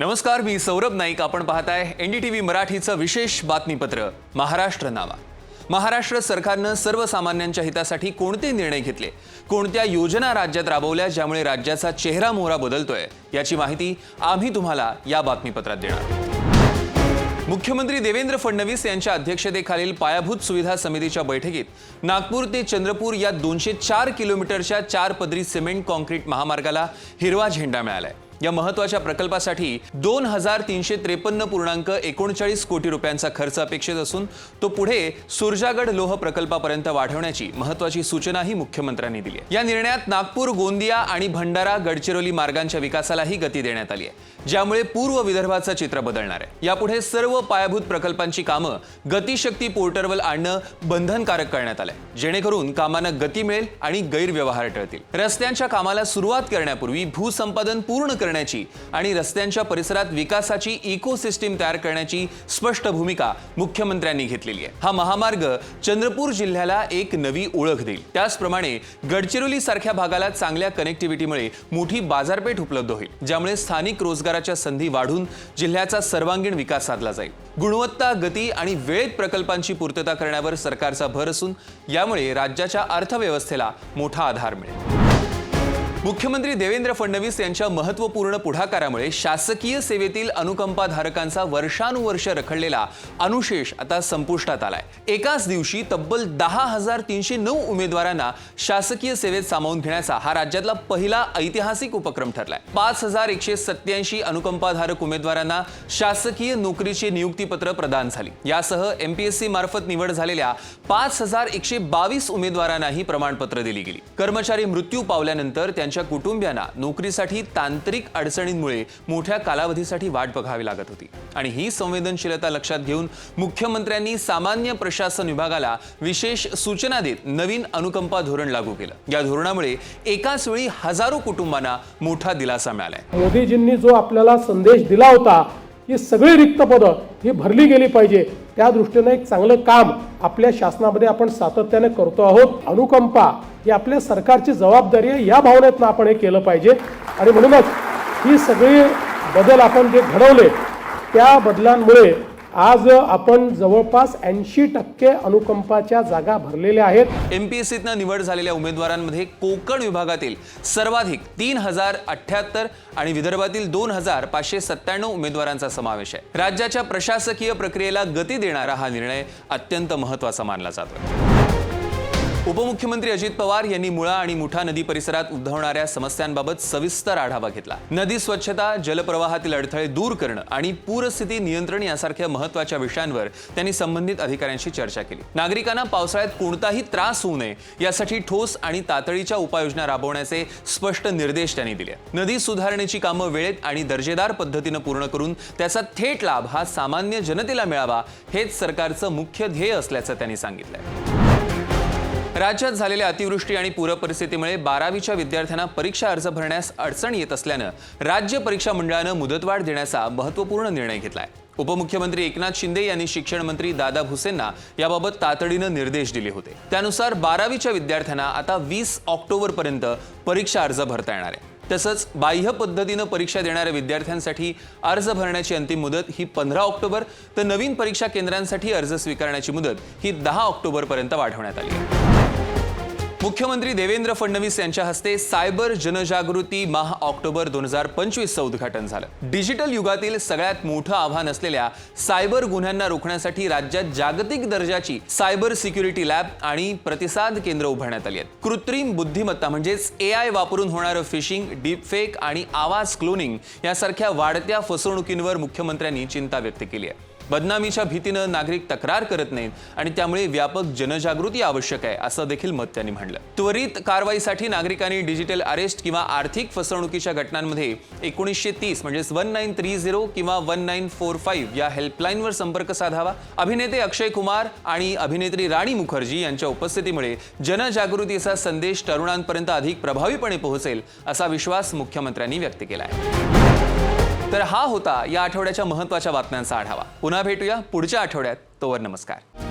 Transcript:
नमस्कार मी सौरभ नाईक. आपण पाहताय एनडीटीव्ही मराठीचं विशेष बातमीपत्र महाराष्ट्र नावा. महाराष्ट्र सरकारनं सर्वसामान्यांच्या हितासाठी कोणते निर्णय घेतले? कोणत्या योजना राज्यात राबवल्या ज्यामुळे राज्याचा चेहरा मोहरा बदलतोय? याची माहिती आम्ही तुम्हाला या बातमीपत्रात देणार. मुख्यमंत्री देवेंद्र फडणवीस यांच्या अध्यक्षतेखालील पायाभूत सुविधा समितीच्या बैठकीत नागपूर ते चंद्रपूर या दोनशे चार किलोमीटरच्या चार पदरी सिमेंट कॉन्क्रीट महामार्गाला हिरवा झेंडा मिळालाय. या महत्त्वाच्या प्रकल्पासाठी दोन हजार तीनशे त्रेपन्न पूर्णांक एकोणचाळीस कोटी रुपयांचा खर्च अपेक्षित असून तो पुढे सुरजागड लोह प्रकल्पापर्यंत वाढवण्याची महत्वाची सूचनाही मुख्यमंत्र्यांनी दिली आहे. या निर्णयात नागपूर गोंदिया आणि भंडारा गडचिरोली मार्गांच्या विकासालाही गती देण्यात आली आहे ज्यामुळे पूर्व विदर्भाचं चित्र बदलणार आहे. यापुढे सर्व पायाभूत प्रकल्पांची कामं गतिशक्ती पोर्टलवर आणणं बंधनकारक करण्यात आलंय जेणेकरून कामांना गती मिळेल आणि गैरव्यवहार टळतील. रस्त्यांच्या कामाला सुरुवात करण्यापूर्वी भूसंपादन पूर्ण करण्याची आणि रस्त्यांच्या परिसरात विकासाची इकोसिस्टीम तयार करण्याची स्पष्ट भूमिका मुख्यमंत्र्यांनी घेतलेली आहे. हा महामार्ग चंद्रपूर जिल्ह्याला एक नवी ओळख देईल. त्याचप्रमाणे गडचिरोली सारख्या भागाला चांगल्या कनेक्टिव्हिटीमुळे मोठी बाजारपेठ उपलब्ध होईल ज्यामुळे स्थानिक रोजगाराच्या संधी वाढून जिल्ह्याचा सर्वांगीण विकास साधला जाईल. गुणवत्ता गती आणि वेळेत प्रकल्पांची पूर्तता करण्यावर सरकारचा भर असून यामुळे राज्याच्या अर्थव्यवस्थेला मोठा आधार मिळेल. मुख्यमंत्री देवेंद्र फडणवीस यांच्या महत्त्वपूर्ण पुढाकारामुळे शासकीय सेवेतील अनुकंपाधारकांचा वर्षानुवर्ष रखडलेला अनुशेष आता संपुष्टात आलाय. एकाच दिवशी तब्बल दहा हजार तीनशे नऊ उमेदवारांना शासकीय सेवेत सामावून घेण्याचा हा राज्यातला पहिला ऐतिहासिक उपक्रम ठरलाय. पाच हजार एकशे सत्याऐंशी अनुकंपाधारक उमेदवारांना शासकीय नोकरीची नियुक्तीपत्र प्रदान झाली. यासह एमपीएससी मार्फत निवड झालेल्या पाच हजार एकशे बावीस उमेदवारांनाही प्रमाणपत्र दिली गेली. कर्मचारी मृत्यू पावल्यानंतर त्यांच्या कुटुंबियांना नोकरीसाठी तांत्रिक अडचणींमुळे मोठ्या कालावधीसाठी वाट बघावी लागत होती. आणि ही संवेदनशीलता लक्षात घेऊन मुख्यमंत्र्यांनी सामान्य प्रशासन विभागाला विशेष सूचना देत नवीन अनुकंपा धोरण लागू केलं. या धोरणामुळे एकाच वेळी हजारो कुटुंबांना मोठा दिलासा मिळालाय. मोदीजींनी जो आपल्याला संदेश दिला होता ही सगळी रिक्त पदं ही भरली गेली पाहिजे. त्या दृष्टीनं एक चांगलं काम आपल्या शासनामध्ये आपण सातत्याने करतो आहोत. अनुकंपा ही आपल्या सरकारची जबाबदारी आहे. या भावनेतनं आपण हे केलं पाहिजे. आणि म्हणूनच ही सगळी बदल आपण जे घडवले त्या बदलांमुळे आज आपण जवळपास ऐंशी टक्के अनुकंपाच्या जागा भरलेल्या आहेत. एमपीएससीतनं निवड झालेल्या उमेदवारांमध्ये कोकण विभागातील सर्वाधिक तीन हजार अठ्याहत्तर आणि विदर्भातील दोन हजार पाचशे सत्त्याण्णव उमेदवारांचा समावेश आहे. राज्याच्या प्रशासकीय प्रक्रियेला गती देणारा हा निर्णय अत्यंत महत्त्वाचा मानला जातोय. उपमुख्यमंत्री अजित पवार यांनी मुळा आणि मुठा नदी परिसरात उद्भवणाऱ्या समस्यांबाबत सविस्तर आढावा घेतला. नदी स्वच्छता जलप्रवाहातील अडथळे दूर करणं आणि पूरस्थिती नियंत्रण यासारख्या महत्त्वाच्या विषयांवर त्यांनी संबंधित अधिकाऱ्यांशी चर्चा केली. नागरिकांना पावसाळ्यात कोणताही त्रास होऊ नये यासाठी ठोस आणि तातडीच्या उपाययोजना राबवण्याचे स्पष्ट निर्देश त्यांनी दिले. नदी सुधारणेची कामं वेळेत आणि दर्जेदार पद्धतीनं पूर्ण करून त्याचा थेट लाभ हा सामान्य जनतेला मिळावा हेच सरकारचं मुख्य ध्येय असल्याचं त्यांनी सांगितलंय. राज्यात झालेल्या अतिवृष्टी आणि पूरपरिस्थितीमुळे बारावीच्या विद्यार्थ्यांना परीक्षा अर्ज भरण्यास अडचण येत असल्यानं राज्य परीक्षा मंडळानं मुदतवाढ देण्याचा महत्त्वपूर्ण निर्णय घेतलाय. उपमुख्यमंत्री एकनाथ शिंदे यांनी शिक्षण मंत्री दादा भुसेंना याबाबत तातडीनं निर्देश दिले होते. त्यानुसार बारावीच्या विद्यार्थ्यांना आता वीस ऑक्टोबरपर्यंत परीक्षा अर्ज भरता येणार आहे. तसंच बाह्य पद्धतीनं परीक्षा देणाऱ्या विद्यार्थ्यांसाठी अर्ज भरण्याची अंतिम मुदत ही पंधरा ऑक्टोबर तर नवीन परीक्षा केंद्रांसाठी अर्ज स्वीकारण्याची मुदत ही दहा ऑक्टोबरपर्यंत वाढवण्यात आली आहे. मुख्यमंत्री देवेंद्र फडणवीस यांच्या हस्ते सायबर जनजागृती माह ऑक्टोबर दोन हजार पंचवीसचं उद्घाटन झालं. डिजिटल युगातील सगळ्यात मोठं आव्हान असलेल्या सायबर गुन्ह्यांना रोखण्यासाठी राज्यात जागतिक दर्जाची सायबर सिक्युरिटी लॅब आणि प्रतिसाद केंद्र उभारण्यात आली आहेत. कृत्रिम बुद्धिमत्ता म्हणजेच ए आय वापरून होणारं फिशिंग डीपफेक आणि आवाज क्लोनिंग यासारख्या वाढत्या फसवणुकींवर मुख्यमंत्र्यांनी चिंता व्यक्त केली आहे. बदनामीच्या भीतीनं नागरिक तक्रार करत नाहीत आणि त्यामुळे व्यापक जनजागृती आवश्यक आहे असं देखील मत त्यांनी म्हणलं त्वरित कारवाईसाठी नागरिकांनी डिजिटल अरेस्ट किंवा आर्थिक फसवणुकीच्या घटनांमध्ये एकोणीसशे तीस म्हणजेच वन नाईन थ्री झिरो किंवा वन नाईन फोर फाईव्ह या हेल्पलाईनवर संपर्क साधावा. अभिनेते अक्षय कुमार आणि अभिनेत्री राणी मुखर्जी यांच्या उपस्थितीमुळे जनजागृतीचा संदेश तरुणांपर्यंत अधिक प्रभावीपणे पोहोचेल असा विश्वास मुख्यमंत्र्यांनी व्यक्त केला आहे तर हा होता या आठवड्याच्या महत्त्वाच्या बातम्यांचा आढावा. पुन्हा भेटूया पुढच्या आठवड्यात. तोवर नमस्कार.